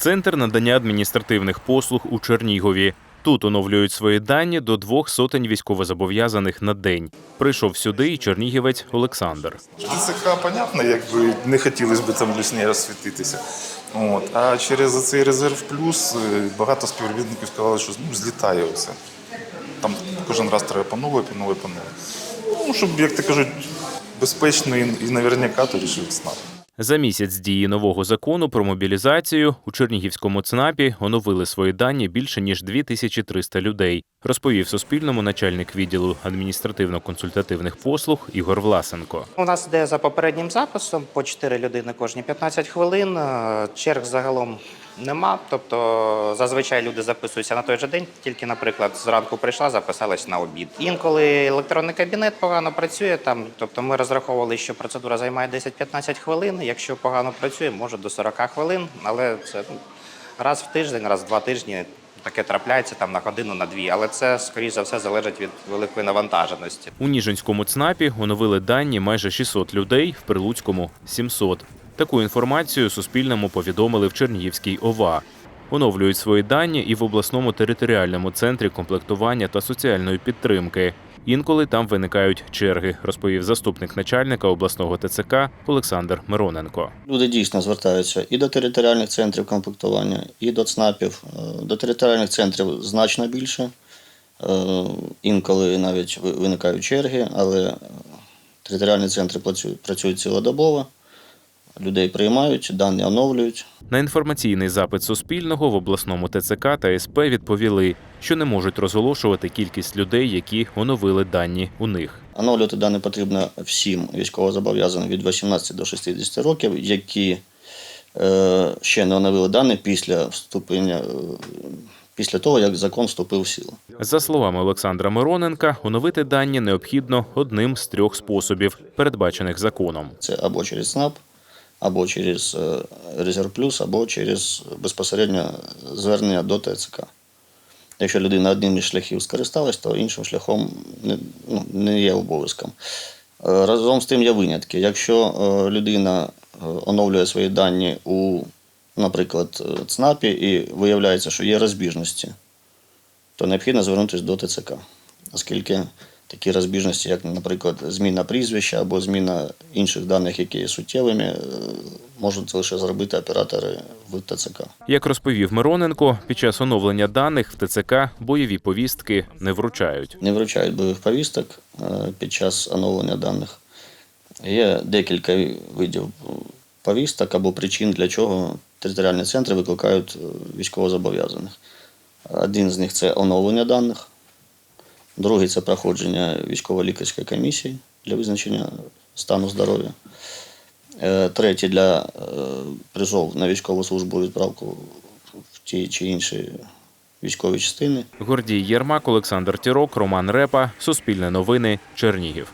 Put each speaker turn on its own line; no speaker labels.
Центр надання адміністративних послуг у Чернігові. Тут оновлюють свої дані до двох сотень військовозобов'язаних на день. Прийшов сюди і чернігівець Олександр.
ТЦК, понятно, якби не хотілося б там лишнє розсвітитися. От. А через цей резерв плюс е, багато співробітників сказали, що ну, злітає все. Там кожен раз треба по нове, по нове, по нове. Ну, щоб, як ти кажуть, безпечно і, і наверняка, то рішив СНАП.
За місяць дії нового закону про мобілізацію у Чернігівському ЦНАПі оновили свої дані більше ніж 2300 людей, розповів Суспільному начальник відділу адміністративно-консультативних послуг Ігор Власенко.
У нас йде за попереднім записом по 4 людини кожні 15 хвилин. Черг загалом нема. Тобто зазвичай люди записуються на той же день, тільки, наприклад, зранку прийшла, записалась на обід. Інколи електронний кабінет погано працює там. Тобто ми розраховували, що процедура займає 10-15 хвилин. Якщо погано працює, може до 40 хвилин, але це ну, раз в тиждень, раз в два тижні. Таке трапляється там на годину, на дві, але це скоріш за все залежить від великої навантаженості.
У Ніжинському ЦНАПі оновили дані майже 600 людей, в Прилуцькому – 700. Таку інформацію Суспільному повідомили в Чернігівській ОВА. Оновлюють свої дані і в обласному територіальному центрі комплектування та соціальної підтримки. Інколи там виникають черги, розповів заступник начальника обласного ТЦК Олександр Мироненко.
Люди дійсно звертаються і до територіальних центрів комплектування, і до ЦНАПів. Е, До територіальних центрів значно більше. Е, Інколи навіть ви- виникають черги, але е, територіальні центри працюють цілодобово, людей приймають, дані оновлюють.
На інформаційний запит Суспільного в обласному ТЦК та СП відповіли, що не можуть розголошувати кількість людей, які оновили дані у них.
Оновлювати дані потрібно всім військовозобов'язаним від 18 до 60 років, які е, ще не оновили дані після вступлення, е, після того, як закон вступив в силу.
За словами Олександра Мироненка, оновити дані необхідно одним з трьох способів, передбачених законом.
Це або через СНАП, або через е, Резерв Плюс, або через безпосередньо звернення до ТЦК. Якщо людина одним із шляхів скористалась, то іншим шляхом не, ну, не є обов'язком. Е, Разом з тим є винятки. Якщо е, людина оновлює свої дані у, наприклад, ЦНАПі і виявляється, що є розбіжності, то необхідно звернутися до ТЦК, оскільки такі розбіжності, як, наприклад, зміна прізвища або зміна інших даних, які є суттєвими, е, можуть лише зробити оператори в ТЦК.
Як розповів Мироненко, під час оновлення даних в ТЦК бойові повістки не вручають.
Не вручають бойових повісток е, під час оновлення даних. Є декілька видів повісток або причин, для чого територіальні центри викликають е, військовозобов'язаних. Один з них це оновлення даних, другий це проходження військово-лікарської комісії для визначення стану здоров'я. третій Третє для е, призов на військову службу відправку в ті чи інші військові частини.
Гордій Єрмак, Олександр Тірок, Роман Репа, Суспільне новини, Чернігів.